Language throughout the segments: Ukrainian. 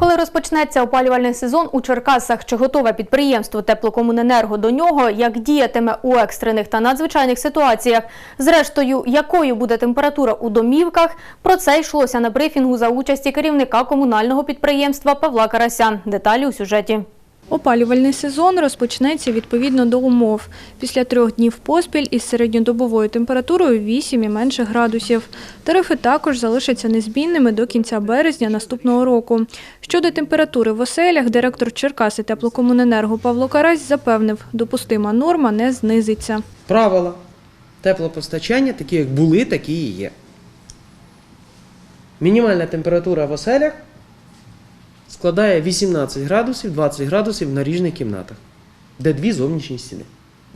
Коли розпочнеться опалювальний сезон у Черкасах, чи готове підприємство Теплокомуненерго до нього, як діятиме у екстрених та надзвичайних ситуаціях, зрештою, якою буде температура у домівках, про це йшлося на брифінгу за участі керівника комунального підприємства Павла Карася. Деталі у сюжеті. Опалювальний сезон розпочнеться відповідно до умов. Після трьох днів поспіль із середньодобовою температурою 8 і менше градусів. Тарифи також залишаться незмінними до кінця березня наступного року. Щодо температури в оселях, директор Черкаси теплокомуненерго Павло Карась запевнив, допустима норма не знизиться. Правила теплопостачання, такі як були, такі і є. Мінімальна температура в оселях складає 18 градусів, 20 градусів в наріжних кімнатах, де дві зовнішні стіни.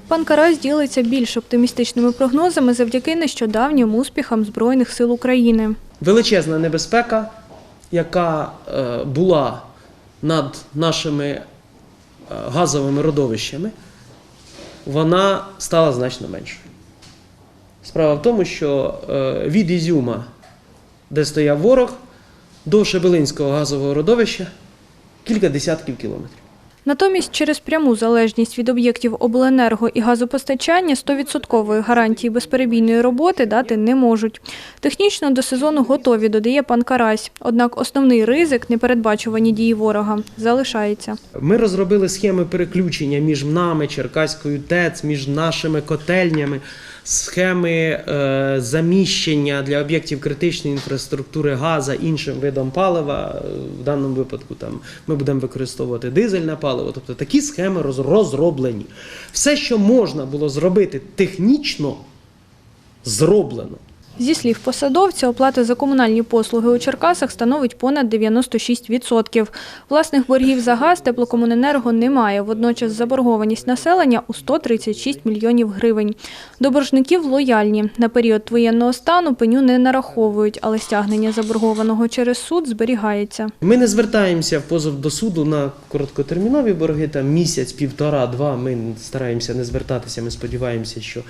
Пан Карась ділиться більш оптимістичними прогнозами завдяки нещодавнім успіхам Збройних сил України. Величезна небезпека, яка е, була над нашими е, газовими родовищами, вона стала значно меншою. Справа в тому, що е, від Ізюма, де стояв ворог, до Шебелинського газового родовища кілька десятків кілометрів. Натомість через пряму залежність від об'єктів обленерго і газопостачання 100% гарантії безперебійної роботи дати не можуть. Технічно до сезону готові, додає пан Карась. Однак основний ризик непередбачувані дії ворога залишається. Ми розробили схеми переключення між нами, Черкаською ТЕЦ, між нашими котельнями, схеми е, заміщення для об'єктів критичної інфраструктури газа іншим видом палива. Е, В даному випадку там ми будемо використовувати дизельне паливо. Тобто такі схеми розроблені. Все, що можна було зробити технічно, зроблено. Зі слів посадовця, оплата за комунальні послуги у Черкасах становить понад 96%. Власних боргів за газ теплокомуненерго немає. Водночас заборгованість населення у 136 мільйонів гривень. До боржників лояльні. На період воєнного стану пеню не нараховують, але стягнення заборгованого через суд зберігається. Ми не звертаємося в позов до суду на короткотермінові борги, там місяць, півтора, два. Ми стараємося не звертатися. Ми сподіваємося, що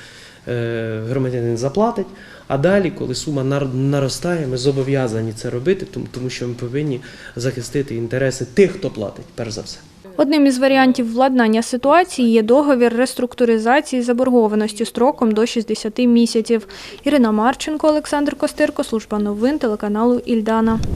громадянин заплатить. А далі, коли сума нар- наростає, ми зобов'язані це робити, тому що ми повинні захистити інтереси тих, хто платить, перш за все. Одним із варіантів владнання ситуації є договір реструктуризації заборгованості строком до 60 місяців. Ірина Марченко, Олександр Костирко, служба новин телеканалу Ільдана.